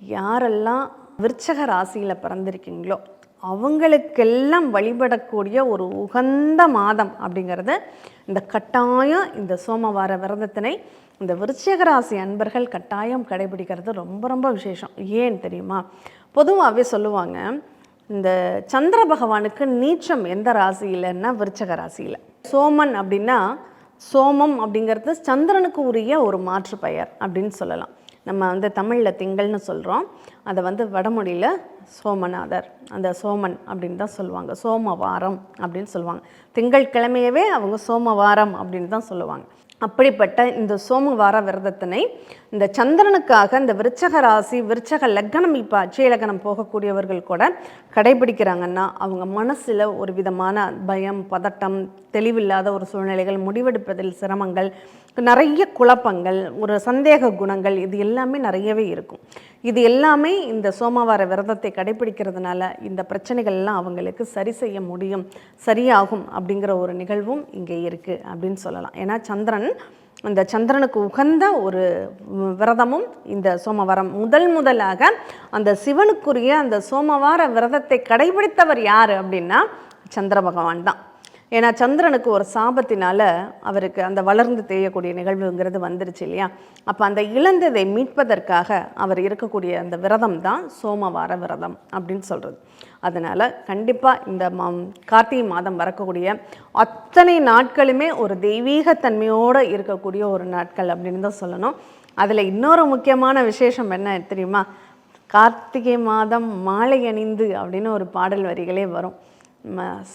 யாரெல்லாம் விருச்சக ராசியில் பிறந்திருக்கீங்களோ அவங்களுக்கெல்லாம் வழிபடக்கூடிய ஒரு உகந்த மாதம் அப்படிங்கிறது இந்த கட்டாயம் இந்த சோமவார விரதத்தினை இந்த விருச்சிக ராசி அன்பர்கள் கட்டாயம் கடைபிடிக்கிறது ரொம்ப ரொம்ப விசேஷம். ஏன் தெரியுமா? பொதுவாகவே சொல்லுவாங்க இந்த சந்திர பகவானுக்கு நீச்சம் எந்த ராசியிலன்னா விருச்சக ராசியில். சோமன் அப்படின்னா சோமம் அப்படிங்கிறது சந்திரனுக்கு உரிய ஒரு மாற்று பெயர் அப்படின்னு சொல்லலாம். நம்ம வந்து தமிழில் திங்கள்னு சொல்கிறோம் அதை வந்து வடமொழியில் சோமநாதர் அந்த சோமன் அப்படின்னு தான் சொல்லுவாங்க. சோமவாரம் அப்படின்னு சொல்லுவாங்க. திங்கள் கிழமையவே அவங்க சோமவாரம் அப்படின்னு தான் சொல்லுவாங்க. அப்படிப்பட்ட இந்த சோமவார விரதத்தினை இந்த சந்திரனுக்காக இந்த விருச்சக ராசி விருச்சக லக்னம் இப்போ அச்சய லக்னம் போகக்கூடியவர்கள் கூட கடைபிடிக்கிறாங்கன்னா அவங்க மனசில் ஒரு விதமான பயம் பதட்டம் தெளிவில்லாத ஒரு சூழ்நிலைகள் முடிவெடுப்பதில் சிரமங்கள் நிறைய குழப்பங்கள் ஒரு சந்தேக குணங்கள் இது எல்லாமே நிறையவே இருக்கும். இது எல்லாமே இந்த சோமவார விரதத்தை கடைபிடிக்கிறதுனால இந்த பிரச்சனைகள் எல்லாம் அவங்களுக்கு சரி செய்ய முடியும் சரியாகும் அப்படிங்கிற ஒரு நிகழ்வும் இங்கே இருக்குது அப்படின்னு சொல்லலாம். ஏன்னா சந்திரன் அந்த சந்திரனுக்கு உகந்த ஒரு விரதமும் இந்த சோமவாரம் முதல் முதலாக அந்த சிவனுக்குரிய அந்த சோமவார விரதத்தை கடைபிடித்தவர் யார் அப்படின்னா சந்திர பகவான் தான். ஏன்னா சந்திரனுக்கு ஒரு சாபத்தினால அவருக்கு அந்த வளர்ந்து தேயக்கூடிய நிகழ்வுங்கிறது வந்துருச்சு இல்லையா? அப்போ அந்த இழந்ததை மீட்பதற்காக அவர் இருக்கக்கூடிய அந்த விரதம் தான் சோமவார விரதம் அப்படின்னு சொல்கிறது அதனால் கண்டிப்பாக இந்த மா கார்த்திகை மாதம் வரக்கூடிய அத்தனை நாட்களுமே ஒரு தெய்வீகத்தன்மையோடு இருக்கக்கூடிய ஒரு நாட்கள் அப்படின்னு தான் சொல்லணும். அதில் இன்னொரு முக்கியமான விசேஷம் என்ன தெரியுமா? கார்த்திகை மாதம் மாலை அணிந்து அப்படின்னு ஒரு பாடல் வரிகளே வரும்.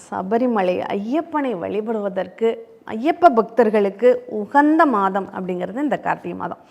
சபரிமலை ஐயப்பனை வழிபடுவதற்கு ஐயப்ப பக்தர்களுக்கு உகந்த மாதம் அப்படிங்கிறது இந்த கார்த்திகை மாதம்.